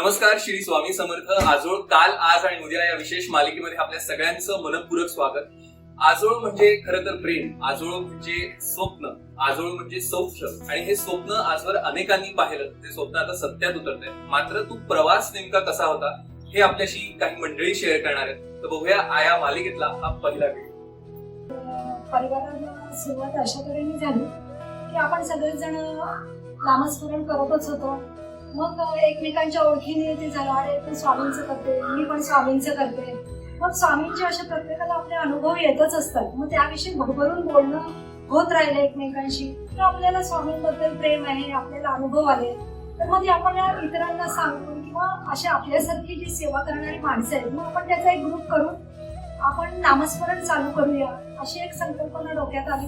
नमस्कार श्री स्वामी समर्थ. आजोळ काल आज आणि उद्या या विशेष मालिकेमध्ये आपल्या सगळ्यांचं मनपूरक स्वागत. आजोळ म्हणजे खरं तर प्रेम आजोळ म्हणजे स्वप्न आजोळ म्हणजे सौख्य आणि हे स्वप्न आजवर अनेकांनी पाहिलं. ते स्वप्न आता सत्यात उतरत आहे मात्र तू प्रवास नेमका कसा होता हे आपल्याशी काही मंडळी शेअर करणार आहेत. तर बघूया आया मालिकेतला हा पहिला वेळ परिवाराला सुरुवात अशा तऱ्हेने झाली की आपण सगळेजण नामस्मरण करतच होतो. मग एकमेकांच्या ओळखीने ते झालं. अरे तू स्वामींचं करते मी पण स्वामींचं करते मग स्वामींचे अशा प्रत्येकाला आपले अनुभव येतच असतात. मग त्याविषयी भरभरून बोलणं होत राहिलं एकमेकांशी. तर आपल्याला स्वामींबद्दल प्रेम आहे आपल्याला अनुभव आले तर मग ते आपण या इतरांना सांगून किंवा अशा आपल्यासारखी जी सेवा करणारी माणसं आहेत मग आपण त्याचा एक ग्रुप करून आपण नामस्मरण चालू करूया अशी एक संकल्पना डोक्यात आली.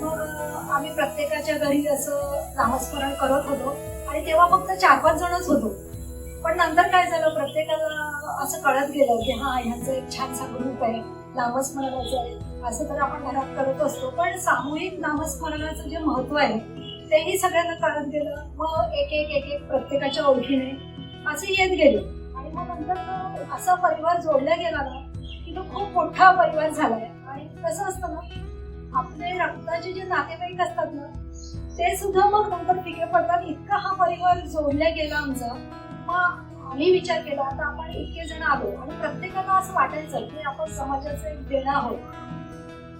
मग आम्ही प्रत्येकाच्या घरी असं नामस्मरण करत होतो. आणि तेव्हा फक्त चार पाच जणच होतो. पण नंतर काय झालं प्रत्येकाला असं कळत गेलं की हा ह्याचं एक छानसा ग्रुप आहे नामस्मरणाचं आहे. असं तर आपण घरात करत असतो पण सामूहिक नामस्मरणाचं जे महत्त्व आहे तेही सगळ्यांना कळत गेलं. मग एक एक एक एक प्रत्येकाच्या ओळखीने असे येत गेले. आणि मग नंतर असा परिवार जोडला गेला ना की तो खूप मोठा परिवार झालाय. आणि कसं असतं ना आपले रक्ताचे जे नातेवाईक असतात ना ते सुद्धा मग नंतर फिके पडतात. इतका हा परिवार जोडला गेला आमचा. मग आम्ही विचार केला आता आपण इतके जण आलो आणि प्रत्येकाला असं वाटायचं की आपण समाजाचं एक देणं आहोत.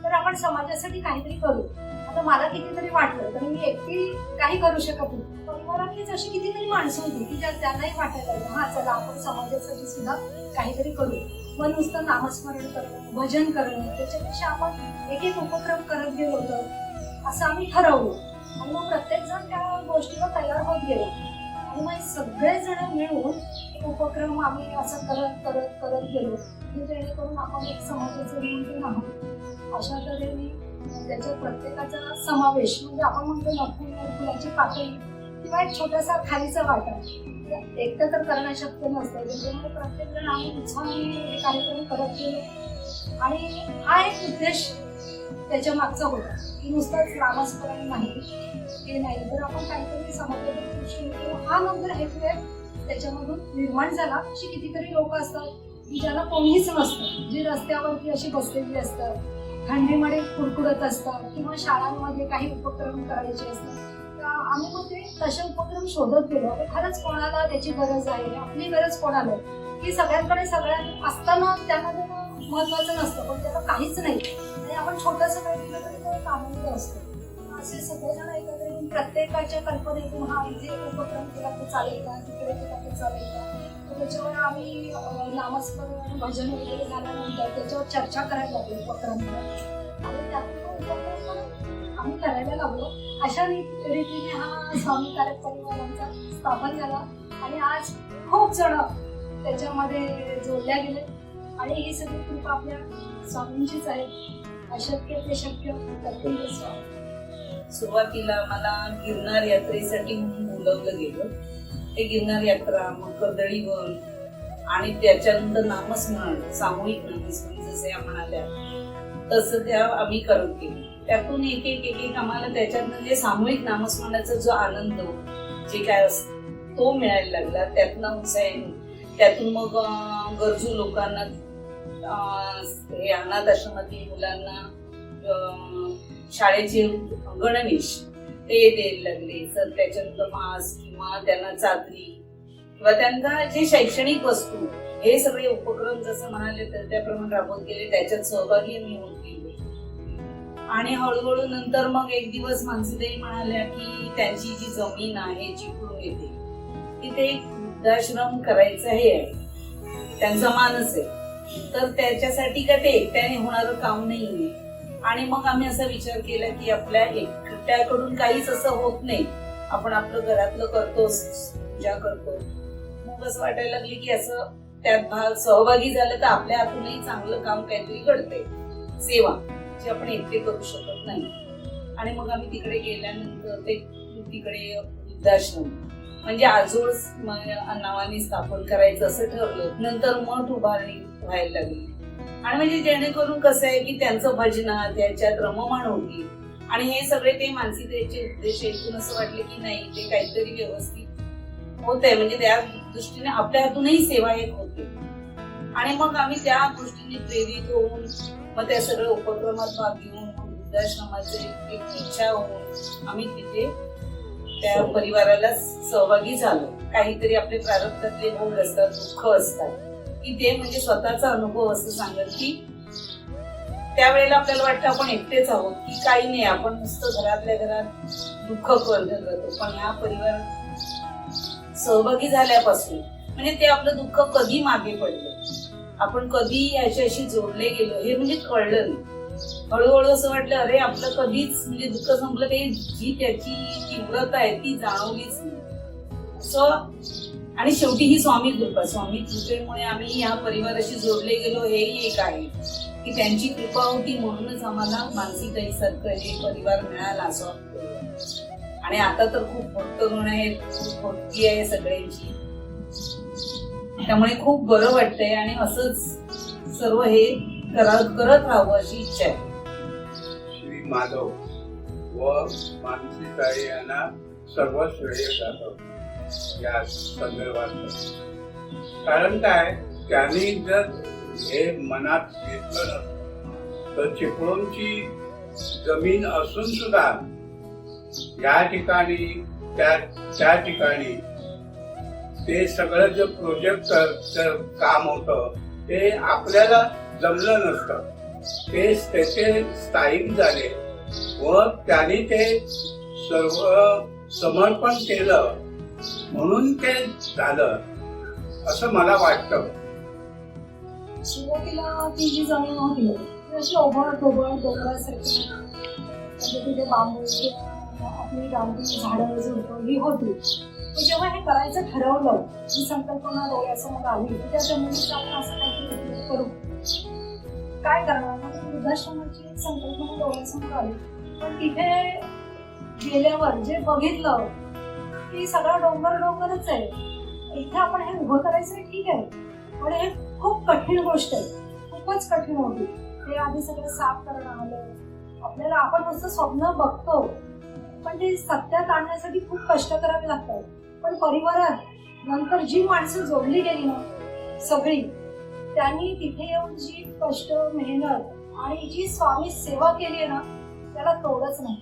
तर आपण समाजासाठी काहीतरी करू. आता मला कितीतरी वाटलं तर मी एकटी काही करू शकत नाही. परिवारातलीच अशी कितीतरी माणसं होती की ज्या त्यांनाही वाटायला लागलं हा चला आपण समाजासाठी सुद्धा काहीतरी करू. मग नुसतं नामस्मरण करणं भजन करणं त्याच्यापेक्षा आपण एक एक उपक्रम करत गेलो तर असं आम्ही ठरवलं. आणि मग प्रत्येक जण त्या गोष्टीला तयार होत गेले. आणि मग सगळेजण मिळून एक उपक्रम आम्ही असं करत करत करत गेलो. की जेणेकरून आपण एक समाजाचे नियोजन आहोत. अशा तऱ्हेने त्याच्यात प्रत्येकाचा समावेश म्हणजे आपण म्हणतो ना फुल फुलाची किंवा एक छोटासा खालीचा वाटा. एकटं तर करणं शक्य नसतं. त्याच्यामुळे प्रत्येक जण आम्ही उत्साहाने हे कार्यक्रम करत गेलो. आणि हा एक उद्देश त्याच्या मागचा होता. की नुसतंच नामस्मरण नाही हे नाही. तर आपण काहीतरी समाजाच्या दृष्टीने किंवा हा नंतर ऐकूया त्याच्यामधून निर्माण झाला अशी कितीतरी लोक असतात की ज्याला कोणीच नसतं. जी रस्त्यावरती अशी बसलेली असतात थंडीमध्ये कुडकुडत असतात किंवा शाळांमध्ये काही उपक्रम करायचे असतात. तर आम्ही मग ते तसे उपक्रम शोधत गेलो खरंच कोणाला त्याची गरज आहे? आपली गरज कोणाला आहे? की सगळ्यांकडे सगळ्यां असताना त्यामध्ये महत्वाचं नसतं पण त्याला काहीच नाही. आणि आपण छोटंसं काही दिलं तरी ते एक असतं असतो असे सगळेजण एकत्र येऊन प्रत्येकाच्या कल्पनेतून हा जे उपक्रम केला ते चालेल का तिकडे केला ते चालेल का त्याच्यावर आम्ही नामस्मरण आणि भजन वगैरे झाल्यानंतर त्याच्यावर चर्चा करायला लागलो उपक्रमावर आणि त्यातून उपक्रम आम्ही करायला लागलो. अशा रीतीने हा स्वामी कारक परिवारांचा स्थापन झाला. आणि आज खूप जण त्याच्यामध्ये जोडल्या गेले. आणि ही सगळी कृपा आपल्या स्वामींचीच आहे अशक्य ते शक्य करतील स्वामी. सुरुवातीला मला गिरनार यात्रेसाठी म्हणून बोलवलं गेलं. ते गिरनार यात्रा मग कर्दळीवन आणि त्याच्यानंतर नामस्मरण सामूहिक नामस्मरण जसे म्हणाल्या तसं त्या आम्ही करत गेलो त्यातून एक एक एक एक आम्हाला त्याच्यातनं जे सामूहिक नामस्मरणाचा जो आनंद जे काय असतो तो मिळायला लागला. त्यातनं उत्साह त्यातून मग गरजू लोकांना हे अनाथ आश्रमातील मुलांना शाळेचे गणवेश ते द्यायला लागले. तर त्याच्यानंतर मास्क किंवा त्यांना चादरी किंवा त्यांना जे शैक्षणिक वस्तू हे सगळे उपक्रम जसं म्हणाले तर त्याप्रमाणे राबवत गेले. त्याच्यात सहभागी मी होत गेले. आणि हळूहळू नंतर मग एक दिवस मानसीताई म्हणाल्या की त्यांची जी जमीन आहे चिपळूण येते तिथे एक वृद्धाश्रम करायचं हे आहे. त्यांचा मानस आहे. तर त्याच्यासाठी का ते एकट्याने होणारं काम नाहीये. आणि मग आम्ही असा विचार केला की आपल्या एकट्याकडून काहीच असं होत नाही. आपण आपलं घरातलं करतो पूजा करतो. मग असं वाटायला लागले की असं त्यात भाग सहभागी झालं तर आपल्या हातूनही चांगलं काम काहीतरी घडते सेवा जी आपण एकटे करू शकत नाही. आणि मग आम्ही तिकडे गेल्यानंतर ते तिकडे वृद्धाश्रम. म्हणजे आजोळ नावाने स्थापन करायचं असं ठरलं. नंतर मठ उभारणी व्हायला लागली. आणि म्हणजे जेणेकरून कसं आहे की त्यांचं भजन त्याच्यात रममाण होती. आणि हे सगळे ते मानसिकतेचे उद्देश ऐकून असं वाटले की नाही ते काहीतरी व्यवस्थित होते म्हणजे त्या दृष्टीने आपल्या हातूनही सेवा एक होते. आणि मग आम्ही त्या दृष्टीने प्रेरित होऊन मग त्या सगळ्या उपक्रमात भाग घेऊन वृद्धाश्रमाची वृद्धाश्रमाचे एक इच्छा होऊन आम्ही तिथे त्या परिवाराला सहभागी झालो. काहीतरी आपले प्रारब्धातले भोग असतात दुःख असतात. की ते म्हणजे स्वतःचा अनुभव असं सांगत की त्यावेळेला आपल्याला वाटतं आपण एकटेच आहोत की काही नाही आपण नुसतं घरातल्या घरात दुःख करत. राहतो पण या परिवारात सहभागी झाल्यापासून म्हणजे ते आपलं दुःख कधी मागे पडलं? आपण कधी याच्याशी जोडले गेलो हे म्हणजे कळलं नाही. हळूहळू असं वाटलं अरे आपलं कधीच म्हणजे दुःख संपलं ते जी त्याची तीव्रता आहे ती जाणवलीच नाही. असं आणि शेवटी ही स्वामी कृपा. स्वामी कृपेमुळे आम्ही या परिवाराशी जोडले गेलो. हेही एक आहे की त्यांची कृपा होती म्हणूनच आम्हाला मानसिक सारखं हे परिवार मिळाला असं वाटतं. आणि आता तर खूप भक्त गुण आहेत खूप भक्ती आहे सगळ्यांची. त्यामुळे खूप बरं वाटतंय आणि असंच सर्व हे करत करत राहावं अशी इच्छा आहे. श्री माधव व मानसी ताई यांना सर्व श्रेय जातं या संदर्भात. कारण काय? त्यांनी जर हे मनात घेतलं तर चिपळूणची जमीन असून सुद्धा या ठिकाणी त्या त्या ठिकाणी ते सगळं जे प्रोजेक्ट काम होतं ते आपल्याला जमलं नसतं. ते त्याचे स्थायिक झाले व त्याने ते सर्व समर्पण केलं म्हणून ते झालं असं मला वाटतं. सुरुवातीला ती जी जमीन होती अशी ओबड धोबड डोंगरासारखी म्हणजे तिथे बांबू आपली गावठी झाडं झुडपं ही होती. जेव्हा हे करायचं ठरवलं ही संकल्पना डोळ्यासमोर आली की त्या जमिनीचं आपण असं काहीतरी करू. काय करणार? म्हणजे वृद्धाश्रमाची एक संकल्पना डोळ्यासमोर आली. पण तिथे गेल्यावर जे बघितलं की सगळा डोंगर डोंगरच आहे. इथे आपण हे उभं करायचं आहे, ठीक आहे. पण हे खूप कठीण गोष्ट आहे. खूपच कठीण होती. ते आधी सगळं साफ करणं आलं. आपल्याला आपण नुसतं स्वप्न बघतो. पण ते सत्यात आणण्यासाठी खूप कष्ट करावे लागतात पण परिवारात नंतर जी माणसं जोडली गेली ना सगळी त्यांनी तिथे येऊन जी कष्ट मेहनत आणि जी स्वामी सेवा केली आहे ना त्याला तोडच नाही.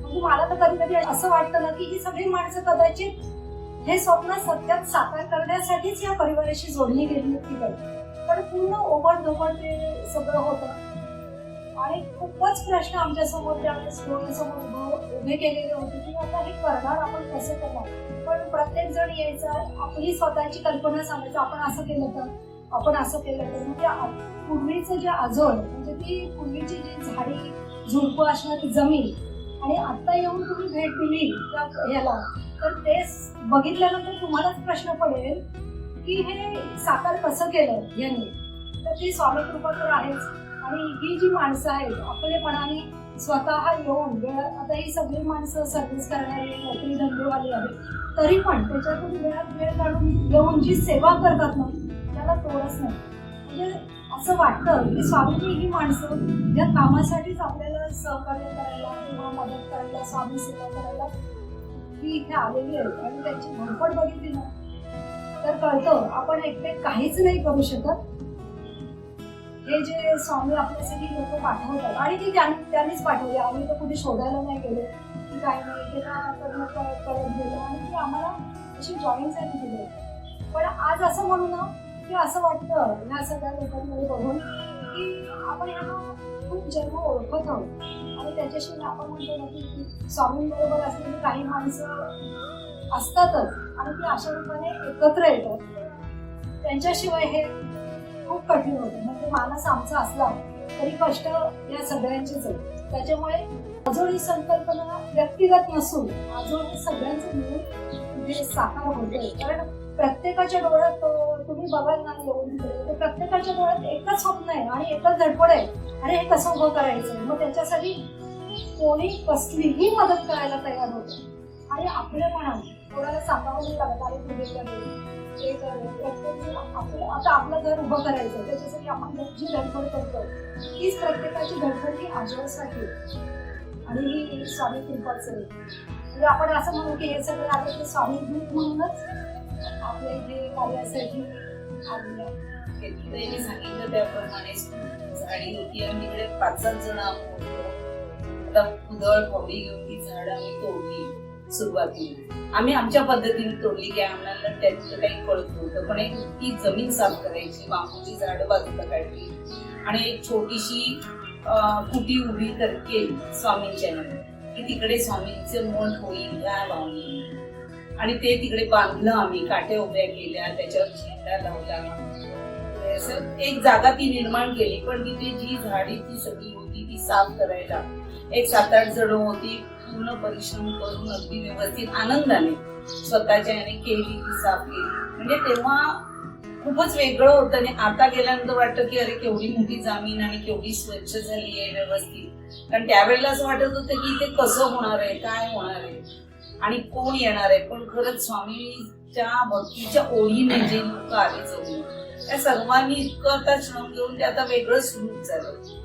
म्हणजे मला तर कधी कधी असं वाटतं ना की ही सगळी माणसं कदाचित हे स्वप्न सत्यात साकार करण्यासाठीच या परिवाराशी जोडली गेली होती पण पूर्ण ओबड धोबड ते सगळं होतं. आणि खूपच प्रश्न आमच्यासमोर त्यावेळेस डोळ्यासमोर उभे केलेले होते. की आता हे करणार आपण कसं करणार? पण प्रत्येक जण यायचं आपली स्वतःची कल्पना सांगायचं आपण असं केलं तर? आपण असं केलं तर? म्हणजे पूर्वीचं जे आजोळ म्हणजे ती पूर्वीची जी झाडी झुडपं असणारी जमीन आणि आता येऊन तुम्ही भेट दिली त्या ह्याला तर ते बघितल्यानंतर तुम्हालाच प्रश्न पडेल की हे साकार कसं केलं यांनी? तर ती स्वामी कृपा तर आहेच. आणि ही जी माणसं आहेत आपलेपणाने स्वतः येऊन वेळ आता ही सगळी माणसं सर्व्हिस करणारी नोकरी धंदेवाली आहेत. तरी पण त्याच्यातून वेळात वेळ काढून येऊन जी सेवा करतात ना त्याला तोडच नाही. म्हणजे असं वाटतं की स्वामीजी ही माणसं या कामासाठीच आपल्याला सहकार्य करायला किंवा मदत करायला स्वामी सेवा करायला ही इथे आलेली आहेत आणि त्यांची धडपड बघितली ना तर कळतं आपण एकटे काहीच नाही करू शकत. हे जे स्वामी आपल्यासाठी लोक पाठवतात आणि ती त्यांनीच पाठवली. आम्ही तर कुठे शोधायला नाही गेलो. की काय नाही ते का कळत गेलो. आणि ती आम्हाला अशी जॉईनसाठी झाली दिली पण आज असं म्हणू ना की असं वाटतं ह्या सगळ्या लोकांमध्ये बघून की आपण ह्या खूप जन्म ओळखत आहोत. आणि त्याच्याशी आपण म्हणतो ना की स्वामींबरोबर असलेली काही माणसं असतातच. आणि ती अशा रूपाने एकत्र येतात. त्यांच्याशिवाय हे खूप कठीण होतं. म्हणजे मानस आमचा असला तरी कष्ट या सगळ्यांचेच आहे त्याच्यामुळे अजून ही संकल्पना व्यक्तिगत नसून अजून हे सगळ्यांचं मिळून हे साकार होते कारण प्रत्येकाच्या डोळ्यात तुम्ही बघाल ना येऊन तर प्रत्येकाच्या डोळ्यात एकच स्वप्न आहे आणि एकच धडपड आहे. अरे हे कसं उभं करायचं? मग त्याच्यासाठी कोणी कसलीही मदत करायला तयार होतं आणि आपलेपणा कोणाला सांगावं लागत. अरे तुम्ही हे प्रत्येक आपलं आता आपलं घर उभं करायचं त्याच्यासाठी आपण जी धडपड करतो तीच प्रत्येकाची धडपड ही आजोबासाठी आणि ही स्वामी कृपाच म्हणजे आपण असं म्हणू की हे सगळं आता ते स्वामी दूत म्हणूनच आपल्या इथे कार्यासाठी आलेले त्यांनी सांगितलं त्याप्रमाणे होती आणि तिकडे पाच सात जण आम्ही होतो आता कुदळ फावडी घेऊन ती झाड आम्ही तोडली सुरुवातीला आम्ही आमच्या पद्धतीने तोडली की आम्हाला त्यातलं काही कळत नव्हतं. पण एक ती जमीन साफ करायची बांबूची झाडं बाजूला काढली. आणि एक छोटीशी कुटी उभी तर केली स्वामींच्या नावाने. की तिकडे स्वामींचे मठ होईल गाय बांधली आणि ते तिकडे बांधलं आम्ही काटे उभ्या केल्या त्याच्यावर झेंडा लावला असं एक जागा ती निर्माण केली. पण तिथे जी झाडी ती सगळी होती ती साफ करायला. एक सात आठ जण होती. पूर्ण परिश्रम करून अगदी व्यवस्थित आनंदाने स्वतःच्या याने केली ती साफ. केली म्हणजे तेव्हा खूपच वेगळं होतं आणि आता गेल्यानंतर वाटतं की अरे केवढी मोठी जमीन आणि केवढी स्वच्छ झाली आहे व्यवस्थित. कारण त्यावेळेला असं वाटत होतं की इथे कसं होणार आहे काय होणार आहे? आणि कोण येणार आहे? पण खरंच स्वामीच्या भक्तीच्या ओढीने जे लोक आले जवळ त्या सर्वांनी इतकं आता श्रम घेऊन ते आता वेगळं सुरू झालं.